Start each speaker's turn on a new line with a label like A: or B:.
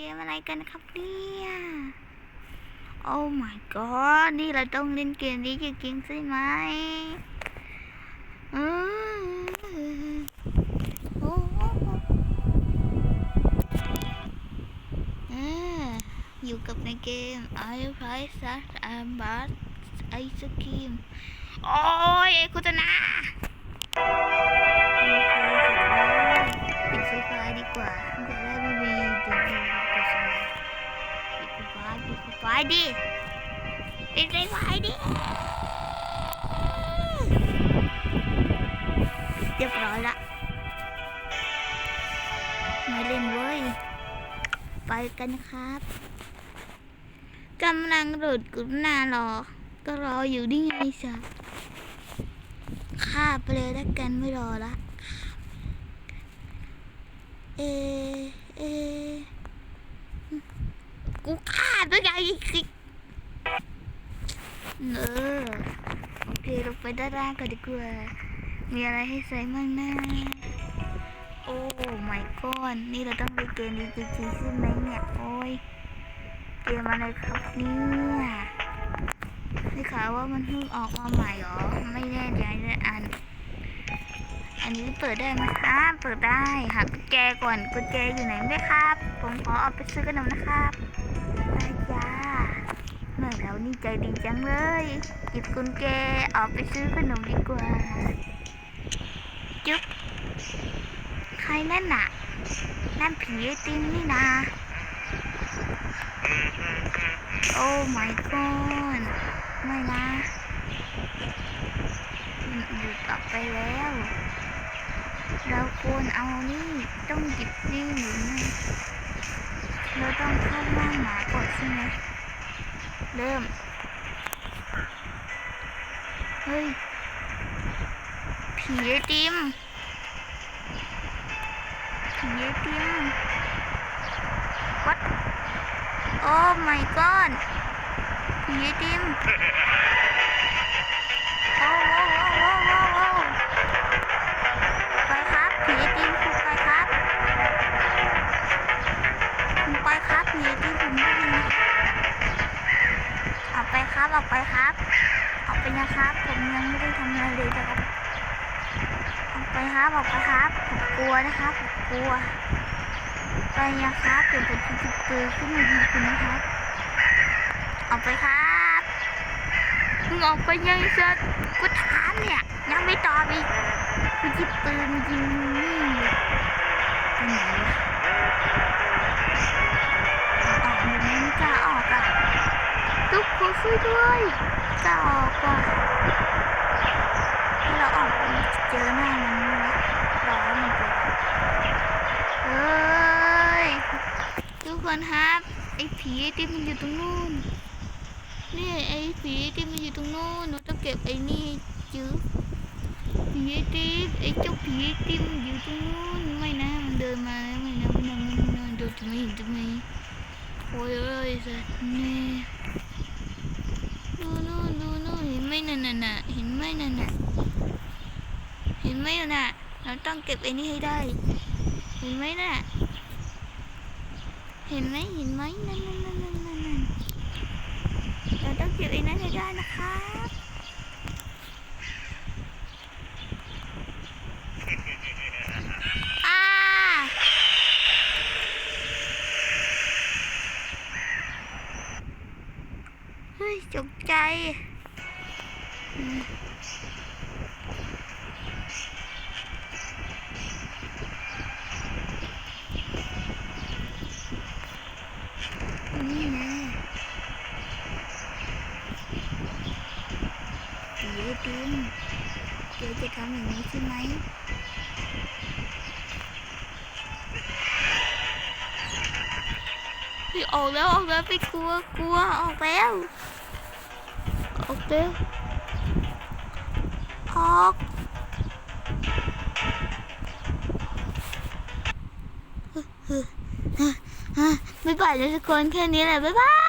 A: เกมอะไรกันครับเนี่ย โอ้ my god นี่เราต้องเล่นเกมนี้จริงๆใช่ไหมอืมโอ้โหอ่าอยู่กับในเกม I Price Start and Bus Ice Cream โอ้ยไอ้คุณช ปิดไฟฟ้าดิปิดไฟฟ้ดิเรียบร้อยละมาเล่นเว้ย ไปกันครับกำลังโหลดกุญนารอ ก็รออยู่นี่ไงสัสข้าไปเลยแล้วกันไม่รอละ เอ เอ กูฆ่าตัวใหญ่สิเออโอเคเราไปด้านล่างกันดีกว่า มีอะไรให้ใส่มั่งนะโอ้ my god นี่เราต้องไปเกมนี้จริงๆใช่ไหมเนี่ย โอ้ย เกมอะไรครับเนี่ยได้ข่าวว่ามันเพิ่งออกมาใหม่หรอ ไม่แน่ใจเลยอัน อันนี้เปิดได้ไหมครับเปิดได้หากุญแจก่อนกุญแจอยู่ไหนไม่ครับ ผมขอเอาไปซื้อขนมนะครับได้จ้าแม่เรานี่ใจดีจังเลยหยิบกุญแจออกไปซื้อขนมดีกว่าจุ๊บใครนั่นน่ะ นั่นผีไอติมนี่นาโอ้ my god ไม่นะหยุดออกไปแล้ว เราควรเอานี่ ต้องหยิบนี่หรือไม่เราต้องเข้าบ้านหมาก่อนใช่ไหมเริ่ม เฮ้ย ผีไอติมผีไอติม what โอ้ my god ผีไอติมโอ้โครับ ออกไปครับ ออกไปนะครับ ผมยังไม่ได้ทำอะไรเลยนะครับออกไปครับออกไปครับผมกลัวนะครับผมกลัว ไปนะครับเดี๋ยวผมจะจุดปืนขึ้นมายิงคุณนะครับ ออกไปครับมึงออกไปยังเสร็จกูถามเนี่ยยังไม่ตอบอีกกูหยิบปืนยิงนี่ไปไหนวะ ช่วยด้วยกล้าออกว่ะถ้าเราออกเจอหน้ามันนะรอให้มันไปเฮ้ยทุกคนครับไอ้ผีที่มันอยู่ตรงนู้นนี่ไอ้ผีที่มันอยู่ตรงนู้นเราต้องเก็บไอ้นี่จื้อผีไอติมไอ้เจ้าผีไอติมอยู่ตรงนู้นไม่นะมันเดินมาไม่นะไม่นะไม่นะเดินทำไม่เห็นทำไม่โอ้ยเอ้ยสัตว์นี่ดูนู่นดูนู่นเห็นไหมนั่นน่ะน่ะเห็ นั่นน่ะ เห็นไหมน่ะ เราต้องเก็บไอ้นี่ให้ได้ เห็นไหมน่ะ เห็นไหมเห็นไหมนั่นนั่นนั่นนั่นนั่นเราต้องเก็บไอ้นั้นให้ได้นะครับอ่าเฮ้ยจกใจ นี่นะผีไอติมเดี๋ยวจะทำอย่างนี้ใช่ไหมพี่ออกแล้วออกแล้วไปกลัวกลัวออกแล้วออกแล้ว ออกบ๊ายบายเลยทุกคนแค่นี้แหละบ๊ายบาย